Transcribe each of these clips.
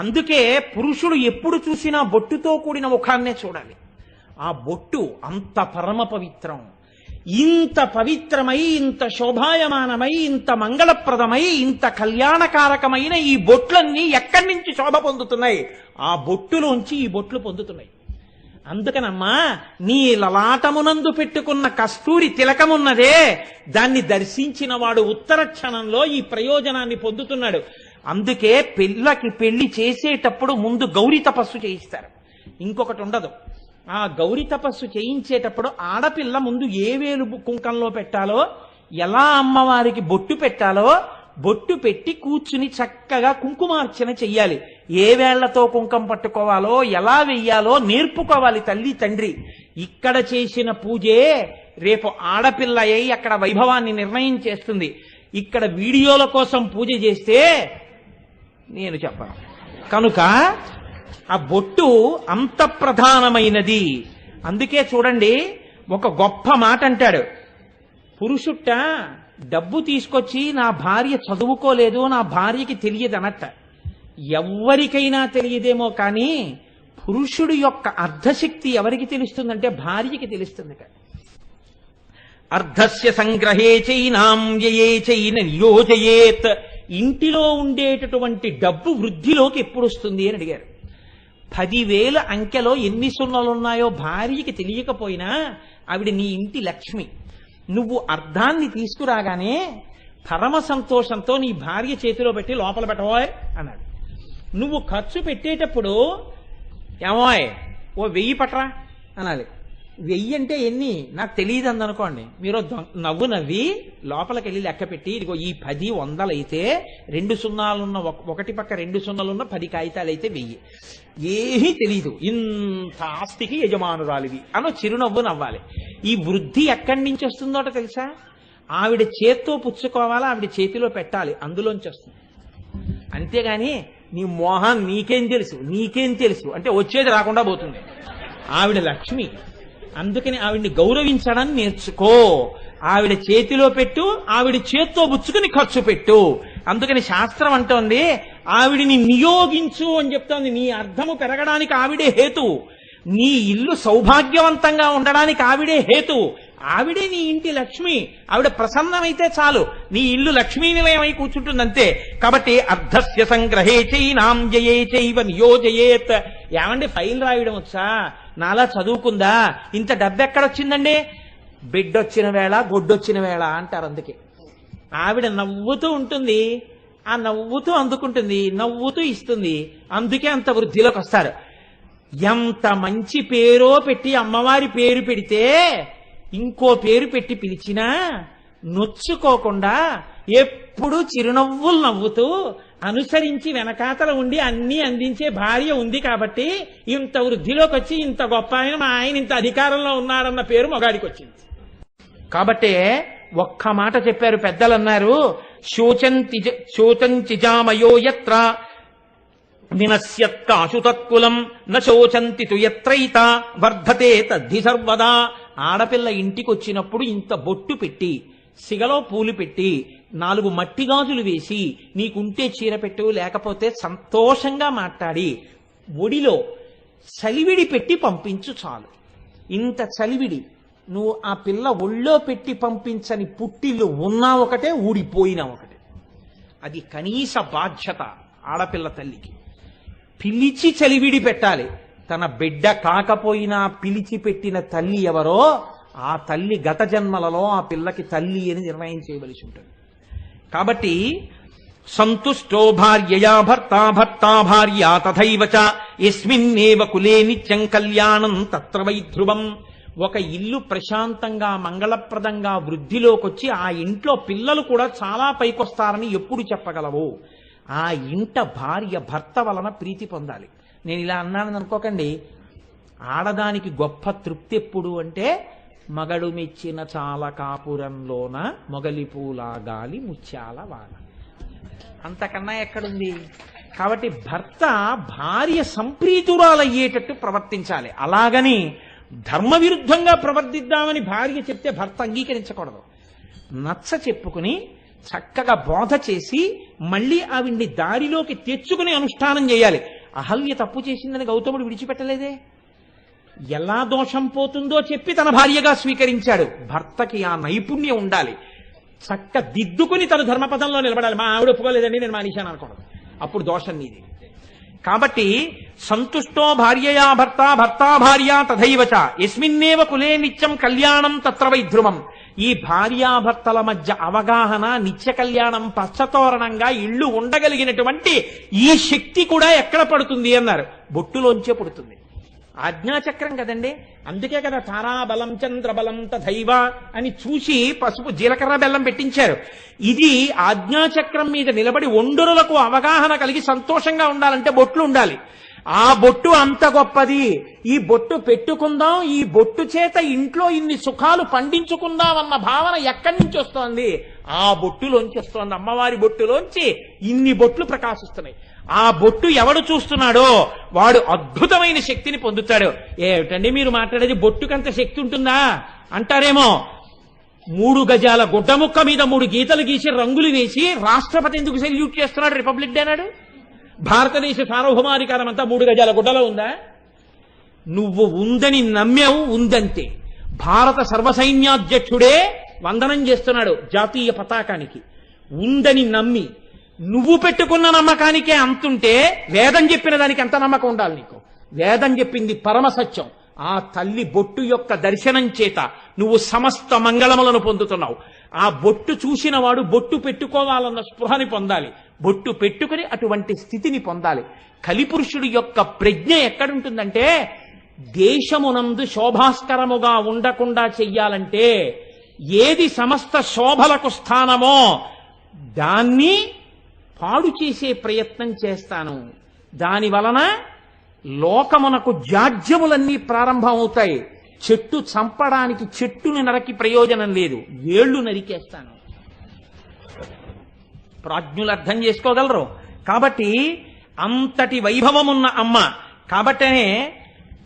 అందుకే పురుషుడు ఎప్పుడు చూసినా బొట్టుతో కూడిన ముఖాన్నే చూడాలి. ఆ బొట్టు అంత పరమ పవిత్రం. ఇంత పవిత్రమై ఇంత శోభాయమానమై ఇంత మంగళప్రదమై ఇంత కళ్యాణకారకమైన ఈ బొట్లన్నీ ఎక్కడి నుంచి శోభ పొందుతున్నాయి? ఆ బొట్టులోంచి ఈ బొట్లు పొందుతున్నాయి. అందుకనమ్మా నీ లలాటమునందు పెట్టుకున్న కస్తూరి తిలకమున్నదే. దాన్ని దర్శించిన వాడు ఉత్తర క్షణంలో ఈ ప్రయోజనాన్ని పొందుతున్నాడు. అందుకే పిల్లకి పెళ్ళి చేసేటప్పుడు ముందు గౌరీ తపస్సు చేయిస్తారు. ఇంకొకటి ఉండదు. ఆ గౌరీ తపస్సు చేయించేటప్పుడు ఆడపిల్ల ముందు ఏ వేలు కుంకంలో పెట్టాలో ఎలా అమ్మవారికి బొట్టు పెట్టాలో బొట్టు పెట్టి కూర్చుని చక్కగా కుంకుమార్చన చెయ్యాలి. ఏ వేళ్ళతో కుంకం పట్టుకోవాలో ఎలా వెయ్యాలో నేర్పుకోవాలి తల్లి తండ్రి. ఇక్కడ చేసిన పూజే రేపు ఆడపిల్ల అయి అక్కడ వైభవాన్ని నిర్ణయం చేస్తుంది. ఇక్కడ వీడియోల కోసం పూజ చేస్తే నేను చెప్పను. కనుక ఆ బొట్టు అంత ప్రధానమైనది. అందుకే చూడండి ఒక గొప్ప మాట అంటాడు. పురుషుట్ట డబ్బు తీసుకొచ్చి నా భార్య చదువుకోలేదు నా భార్యకి తెలియదు అనట్ట ఎవ్వరికైనా తెలియదేమో కానీ పురుషుడు యొక్క అర్ధశక్తి ఎవరికి తెలుస్తుందంటే భార్యకి తెలుస్తుంది అర్ధస్య సంగ్రహే చైనాం వ్యయే చైన నియోజయేత్. ఇంటిలో ఉండేటటువంటి డబ్బు వృద్ధిలోకి ఎప్పుడు వస్తుంది అని అడిగారు. పదివేల అంకెలో ఎన్ని సున్నలు ఉన్నాయో భార్యకి తెలియకపోయినా ఆవిడ నీ ఇంటి లక్ష్మి. నువ్వు అర్ధాన్ని తీసుకురాగానే పరమ సంతోషంతో నీ భార్య చేతిలో పెట్టి లోపల పెట్టబోయ్ అన్నాడు. నువ్వు ఖర్చు పెట్టేటప్పుడు ఏమోయ్ ఓ వెయ్యి పట్రా అనాలి. వెయ్యి అంటే ఎన్ని? నాకు తెలియదు అందనుకోండి మీరు నవ్వు నవ్వి లోపలికి వెళ్ళి లెక్క పెట్టి ఇదిగో ఈ పది వందలైతే రెండు సున్నాలున్న ఒక- ఒకటి పక్క రెండు సున్నాలున్న పది కాగితాలు అయితే వెయ్యి. ఏమీ తెలీదు. ఇంత ఆస్తికి యజమానురాలివి. అనో చిరునవ్వు నవ్వాలి. ఈ వృద్ధి ఎక్కడి నుంచి వస్తుందోట తెలుసా? ఆవిడ చేత్తో పుచ్చుకోవాలా ఆవిడ చేతిలో పెట్టాలి అందులోంచి వస్తుంది అంతేగాని నీ మోహం నీకేం తెలుసు? నీకేం తెలుసు? అంటే వచ్చేది రాకుండా పోతుంది. ఆవిడ లక్ష్మి. అందుకని ఆవిడ్ని గౌరవించడం నేర్చుకో. ఆవిడ చేతిలో పెట్టు ఆవిడ చేత్తో బుచ్చుకుని ఖర్చు పెట్టు. అందుకని శాస్త్రం అంటోంది ఆవిడిని నియోగించు అని చెప్తోంది. నీ అర్థము పెరగడానికి ఆవిడే హేతు. నీ ఇల్లు సౌభాగ్యవంతంగా ఉండడానికి ఆవిడే హేతు. ఆవిడే నీ ఇంటి లక్ష్మి. ఆవిడ ప్రసన్నమైతే చాలు. నీ ఇల్లు లక్ష్మీ నిలయమై కూర్చుంటుంది అంతే కాబట్టి అర్ధస్య సంగ్రహే చైనాం జయే చైవ నియోజయేత్. ఏమండి ఫైల్ రాయడం వచ్చా? నాలా చదువుకుందా? ఇంత డబ్బెక్కడొచ్చిందండి? బిడ్డొచ్చిన వేళ గొడ్డొచ్చిన వేళ అంటారు అందుకే. ఆవిడ నవ్వుతూ ఉంటుంది. ఆ నవ్వుతూ అందుకుంటుంది. నవ్వుతూ ఇస్తుంది. అందుకే అంత వృద్ధిలోకి వస్తారు ఎంత మంచి పేరో పెట్టి అమ్మవారి పేరు పెడితే ఇంకో పేరు పెట్టి పిలిచినా నొచ్చుకోకుండా ఎప్పుడు చిరునవ్వులు నవ్వుతూ అనుసరించి వెనకాతల ఉండి అన్ని అందించే భార్య ఉంది కాబట్టి ఇంత వృద్ధిలోకి వచ్చి ఇంత గొప్ప ఆయన మా ఆయన ఇంత అధికారంలో ఉన్నారన్న పేరు మొగాడికి వచ్చింది కాబట్టే ఒక్క మాట చెప్పారు పెద్దలు అన్నారు శోచంతిజామయో శోచంచిజామయో యత్ర వినశ్యత్కాశుతత్కులం నశోచంతి తుయత్రైత వర్ధతే తద్ధి సర్వదా. ఆడపిల్ల ఇంటికి వచ్చినప్పుడు ఇంత బొట్టు పెట్టి సిగలో పూలు పెట్టి నాలుగు మట్టి గాజులు వేసి నీకుంటే చీర పెట్టు లేకపోతే సంతోషంగా మాట్లాడి ఒడిలో చలివిడి పెట్టి పంపించు చాలు. ఇంత చలివిడి నువ్వు ఆ పిల్ల ఒళ్ళో పెట్టి పంపించని పుట్టిల్లు ఉన్నా ఒకటే ఊడిపోయినా ఒకటే. అది కనీస బాధ్యత ఆడపిల్ల తల్లికి. పిలిచి చలివిడి పెట్టాలి. తన బిడ్డ కాకపోయినా పిలిచి పెట్టిన తల్లి ఎవరో ఆ తల్లి గత జన్మలలో ఆ పిల్లకి తల్లి అని నిర్ణయం చేయవలసి ఉంటుంది. కాబట్టి సంతుష్టో భార్యయా భర్త భర్త భార్య తథైవచ ఎస్మిన్నేవ కులే నిత్యం కళ్యాణం తత్ర వైధ్రువం ఒక ఇల్లు ప్రశాంతంగా మంగళప్రదంగా వృద్ధిలోకొచ్చి ఆ ఇంట్లో పిల్లలు కూడా చాలా పైకొస్తారని ఎప్పుడు చెప్పగలవు. ఆ ఇంట భార్య భర్త వలన ప్రీతి పొందాలి. నేను ఇలా అన్నానని అనుకోకండి. ఆడదానికి గొప్ప తృప్తి ఎప్పుడు అంటే మగడు మెచ్చిన చాలా కాపురంలోన మొగలిపూలా గాలి ముత్యాల వాన. అంతకన్నా ఎక్కడుంది? కాబట్టి భర్త భార్య సంప్రీతురాలయ్యేటట్టు ప్రవర్తించాలి. అలాగని ధర్మ విరుద్ధంగా ప్రవర్తిద్దామని భార్య చెప్తే భర్త అంగీకరించకూడదు. నచ్చ చెప్పుకుని చక్కగా బోధ చేసి మళ్ళీ ఆవిడ్ని దారిలోకి తెచ్చుకుని అనుష్ఠానం చేయాలి. అహల్య తప్పు చేసిందని గౌతముడు విడిచిపెట్టలేదే. ఎలా దోషం పోతుందో చెప్పి తన భార్యగా స్వీకరించాడు. భర్తకి ఆ నైపుణ్యం ఉండాలి. చక్క దిద్దుకుని తను ధర్మపదంలో నిలబడాలి. మా ఆవిడ ఒప్పుకోలేదండి నేను మానేశాను అనుకోవడం. అప్పుడు దోషం నీది. కాబట్టి సంతుష్టో భార్యయా భర్త భర్త భార్య తథైవచ. ఎస్మిన్నేవ కులే నిత్యం కళ్యాణం తత్ర వైధ్రువం ఈ భార్యాభర్తల మధ్య అవగాహన నిత్య కళ్యాణం పచ్చతోరణంగా ఇళ్ళు ఉండగలిగినటువంటి ఈ శక్తి కూడా ఎక్కడ పడుతుంది అన్నారు. బొట్టులోంచే పుడుతుంది. ఆజ్ఞాచక్రం కదండి? అందుకే కదా తారాబలం చంద్రబలం తథైవ అని చూసి పసుపు జీలకర్ర బెల్లం పెట్టించారు. ఇది ఆజ్ఞాచక్రం మీద నిలబడి ఒండరులకు అవగాహన కలిగి సంతోషంగా ఉండాలంటే బొట్లు ఉండాలి. ఆ బొట్టు అంత గొప్పది. ఈ బొట్టు పెట్టుకుందాం ఈ బొట్టు చేత ఇంట్లో ఇన్ని సుఖాలు పండించుకుందాం అన్న భావన ఎక్కడి నుంచి వస్తోంది? ఆ బొట్టులోంచి వస్తోంది. అమ్మవారి బొట్టులోంచి ఇన్ని బొట్లు ప్రకాశిస్తున్నాయి. ఆ బొట్టు ఎవడు చూస్తున్నాడో వాడు అద్భుతమైన శక్తిని పొందుతాడు. ఏమిటండి మీరు మాట్లాడేది? బొట్టుకంత శక్తి ఉంటుందా? అంటారేమో మూడు గజాల గుడ్డ ముక్క మీద మూడు గీతలు గీసి రంగులు వేసి రాష్ట్రపతి ఎందుకు సెల్యూట్ చేస్తున్నాడు? రిపబ్లిక్ డే నాడు? భారతదేశ సార్వభౌమాధికారం అంతా మూడు గజాల గుడ్డలో ఉందా? నువ్వు ఉందని నమ్మావు ఉందంతే. భారత సర్వసైన్యాధ్యక్షుడే వందనం చేస్తున్నాడు జాతీయ పతాకానికి. ఉందని నమ్మి నువ్వు పెట్టుకున్న నమ్మకానికే అంతుంటే వేదం చెప్పిన దానికి ఎంత నమ్మకం ఉండాలి నీకు? వేదం చెప్పింది పరమ సత్యం. ఆ తల్లి బొట్టు యొక్క దర్శనం చేత నువ్వు సమస్త మంగళములను పొందుతున్నావు. ఆ బొట్టు చూసిన వాడు బొట్టు పెట్టుకోవాలన్న స్పృహని పొందాలి. బొట్టు పెట్టుకుని అటువంటి స్థితిని పొందాలి. కలిపురుషుడు యొక్క ప్రజ్ఞ ఎక్కడుంటుందంటే దేశమునందు శోభాస్కరముగా ఉండకుండా చెయ్యాలంటే ఏది సమస్త శోభలకు స్థానమో దాన్ని పాడు చేసే ప్రయత్నం చేస్తాను. దాని వలన లోకమునకు జాడ్యములన్నీ ప్రారంభమవుతాయి. చెట్టు చంపడానికి చెట్టుని నరకి ప్రయోజనం లేదు. వేళ్ళు నరికేస్తాను. ప్రాజ్ఞులు అర్థం చేసుకోగలరు. కాబట్టి అంతటి వైభవమున్న అమ్మ. కాబట్టనే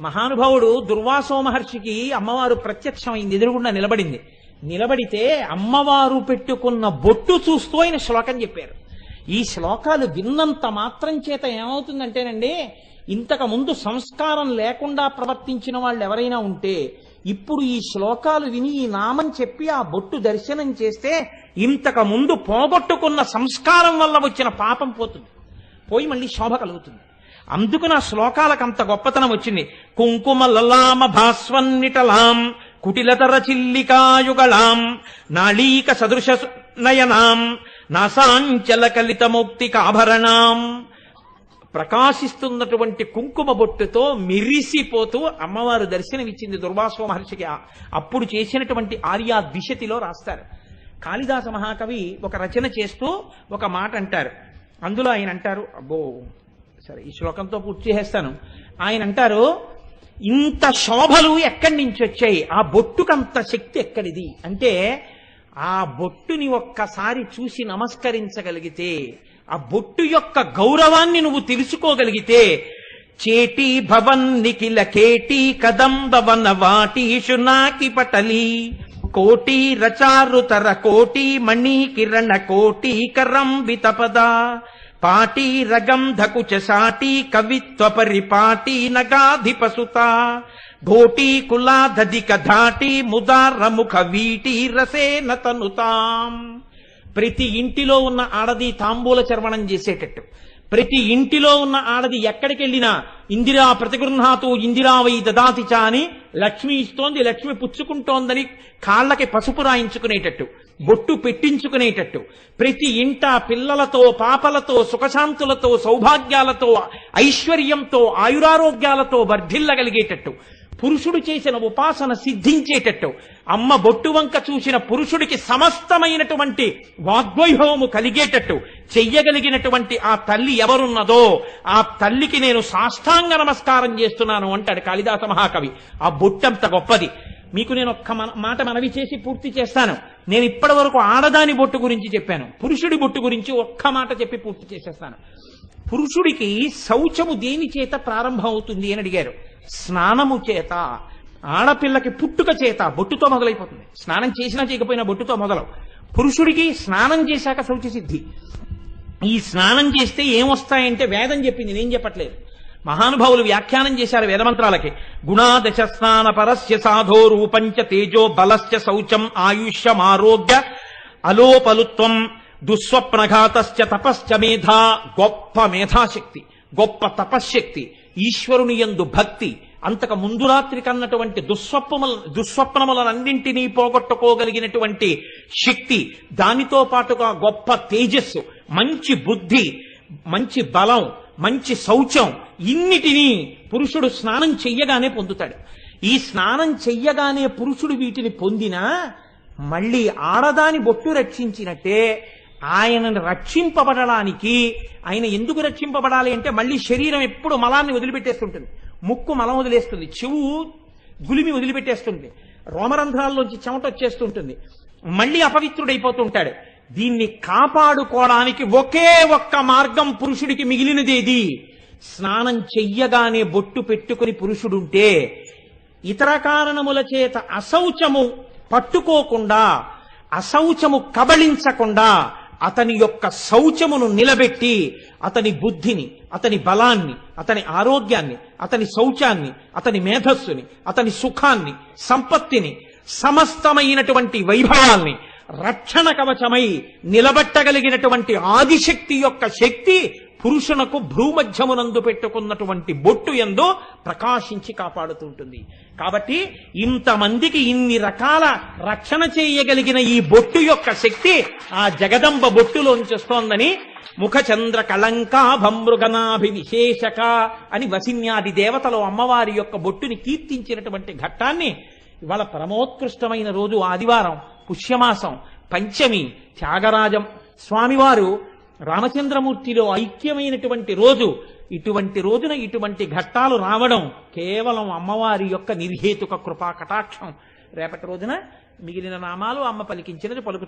మహానుభావుడు దుర్వాసో మహర్షికి అమ్మవారు ప్రత్యక్షమైంది ఎదురుగుండా నిలబడింది. నిలబడితే అమ్మవారు పెట్టుకున్న బొట్టు చూస్తూ ఆయన శ్లోకం చెప్పారు. ఈ శ్లోకాలు విన్నంత మాత్రం చేత ఏమవుతుందంటేనండి ఇంతకు ముందు సంస్కారం లేకుండా ప్రవర్తించిన వాళ్ళు ఎవరైనా ఉంటే ఇప్పుడు ఈ శ్లోకాలు విని ఈ నామం చెప్పి ఆ బొట్టు దర్శనం చేస్తే ఇంతకు ముందు పోగొట్టుకున్న సంస్కారం వల్ల వచ్చిన పాపం పోతుంది. పోయి మళ్ళీ శోభ కలుగుతుంది. అందుకు నా శ్లోకాలకు అంత గొప్పతనం వచ్చింది. కుంకుమ లలామ భాస్వన్నిటలాం కుటిలతర చిల్లికాయుగళాం నాళీక సదృశ నయనాం నాసాంచల కలిత ప్రకాశిస్తున్నటువంటి కుంకుమ బొట్టుతో మిరిసిపోతూ అమ్మవారు దర్శనమిచ్చింది దుర్వాసో మహర్షికి. అప్పుడు చేసినటువంటి ఆర్యా దిశతిలో రాస్తారు. కాళిదాస మహాకవి ఒక రచన చేస్తూ ఒక మాట అంటారు. అందులో ఆయన అంటారు అబ్బో సరే ఈ శ్లోకంతో పూర్తి చేసేస్తాను. ఆయన అంటారు ఇంత శోభలు ఎక్కడి నుంచి వచ్చాయి? ఆ బొట్టుకంత శక్తి ఎక్కడిది? అంటే ఆ బొట్టుని ఒక్కసారి చూసి నమస్కరించగలిగితే ఆ బొట్టు యొక్క గౌరవాన్ని నువ్వు తెలుసుకోగలిగితే చేటి భవన్ నిఖిల కేటి కదంబవన వాటీషు నాకి పటలి కోటి రచారుతర కోటి మణి కిరణ కోటి కరంబిత పద. పాటి రగంధకుచ సాటి కవిత్వ పరిపాటి నగాధిపసుత. ఘోటీ కులాధధిక ధాటీ ముదారముఖ వీటీ రసేన తనుతాం. ప్రతి ఇంటిలో ఉన్న ఆడది తాంబూల చర్వణం చేసేటట్టు. ప్రతి ఇంటిలో ఉన్న ఆడది ఎక్కడికెళ్ళినా ఇందిరా ప్రతిగృహాతు ఇందిరావై దదాతి చ అని లక్ష్మి ఇస్తోంది లక్ష్మి పుచ్చుకుంటోందని కాళ్ళకి పసుపు రాయించుకునేటట్టు బొట్టు పెట్టించుకునేటట్టు ప్రతి ఇంట పిల్లలతో పాపలతో సుఖశాంతులతో సౌభాగ్యాలతో ఐశ్వర్యంతో ఆయురారోగ్యాలతో వర్ధిల్లగలిగేటట్టు పురుషుడు చేసిన ఉపాసన సిద్ధించేటట్టు అమ్మ బొట్టు వంక చూసిన పురుషుడికి సమస్తమైనటువంటి వాగ్వైభవము కలిగేటట్టు చెయ్యగలిగినటువంటి ఆ తల్లి ఎవరున్నదో ఆ తల్లికి నేను సాష్టాంగ నమస్కారం చేస్తున్నాను అంటాడు కాళిదాస మహాకవి. ఆ బొట్టంత గొప్పది. మీకు నేను ఒక్క మాట మనవి చేసి పూర్తి చేస్తాను. నేను ఇప్పటి వరకు ఆడదాని బొట్టు గురించి చెప్పాను. పురుషుడి బొట్టు గురించి ఒక్క మాట చెప్పి పూర్తి చేసేస్తాను. పురుషుడికి శౌచము దేని చేత ప్రారంభం అవుతుంది అని అడిగారు. స్నానము చేత. ఆడపిల్లకి పుట్టుక చేత. బొట్టుతో మొదలైపోతుంది. స్నానం చేసినా చేయకపోయినా బొట్టుతో మొదలవు. పురుషుడికి స్నానం చేశాక శౌచ సిద్ధి ఈ స్నానం చేస్తే ఏమొస్తాయంటే వేదం చెప్పింది నేను చెప్పట్లేదు. మహానుభావులు వ్యాఖ్యానం చేశారు వేదమంత్రాలకి. గుణాదశ స్నాన పరస్య సాధో రూపంచ తేజో బలస్య శౌచం ఆయుష్యమారోగ్య అలోపలుత్వం దుస్వప్నఘాతశ్చ తపశ్చ మేధా గొప్ప మేధాశక్తి గొప్ప తపశ్శక్తి ఈశ్వరుని యందు భక్తి. అంతకు ముందు రాత్రి కన్నటువంటి దుస్వప్నముల దుస్వప్నములన్నింటినీ పోగొట్టుకోగలిగినటువంటి శక్తి దానితో పాటుగా గొప్ప తేజస్సు. మంచి బుద్ధి మంచి బలం మంచి శౌచం ఇన్నిటినీ పురుషుడు స్నానం చెయ్యగానే పొందుతాడు. ఈ స్నానం చెయ్యగానే పురుషుడు వీటిని పొందినా మళ్ళీ ఆడదాని బొట్టు రక్షించినట్టే ఆయనను రక్షింపబడడానికి ఆయన ఎందుకు రక్షింపబడాలి అంటే మళ్ళీ శరీరం ఎప్పుడు మలాన్ని వదిలిపెట్టేస్తుంటుంది. ముక్కు మలం వదిలేస్తుంది. చెవు గులిమి వదిలిపెట్టేస్తుంది. రోమరంధ్రాల్లోంచి చెమట వచ్చేస్తుంటుంది. మళ్ళీ అపవిత్రుడైపోతుంటాడు. దీన్ని కాపాడుకోవడానికి ఒకే ఒక్క మార్గం పురుషుడికి మిగిలినదేది? స్నానం చెయ్యగానే బొట్టు పెట్టుకుని పురుషుడుంటే ఇతర కారణముల చేత అశౌచము పట్టుకోకుండా అశౌచము కబళించకుండా అతని యొక్క శౌచమును నిలబెట్టి అతని బుద్ధిని అతని బలాన్ని అతని ఆరోగ్యాన్ని అతని శౌచాన్ని అతని మేధస్సుని అతని సుఖాన్ని సంపత్తిని సమస్తమైనటువంటి వైభవాల్ని రక్షణ కవచమై నిలబెట్టగలిగినటువంటి ఆదిశక్తి యొక్క శక్తి పురుషునకు భ్రూమధ్యమునందు పెట్టుకున్నటువంటి బొట్టు ఎందు ప్రకాశించి కాపాడుతుంటుంది. కాబట్టి ఇంతమందికి ఇన్ని రకాల రక్షణ చేయగలిగిన ఈ బొట్టు యొక్క శక్తి ఆ జగదంబ బొట్టులోంచి వస్తోందని ముఖచంద్ర కళంకాభమృగనాభి విశేషక అని వసిన్యాది దేవతలు అమ్మవారి యొక్క బొట్టుని కీర్తించినటువంటి ఘట్టాన్ని ఇవాళ పరమోత్కృష్టమైన రోజు ఆదివారం. పుష్యమాసం పంచమి త్యాగరాజం. స్వామివారు రామచంద్రమూర్తిలో ఐక్యమైనటువంటి రోజు. ఇటువంటి రోజున ఇటువంటి ఘట్టాలు రావడం కేవలం అమ్మవారి యొక్క నిర్హేతుక కృపా కటాక్షం రేపటి రోజున మిగిలిన నామాలు అమ్మ పలికించినది పలుకు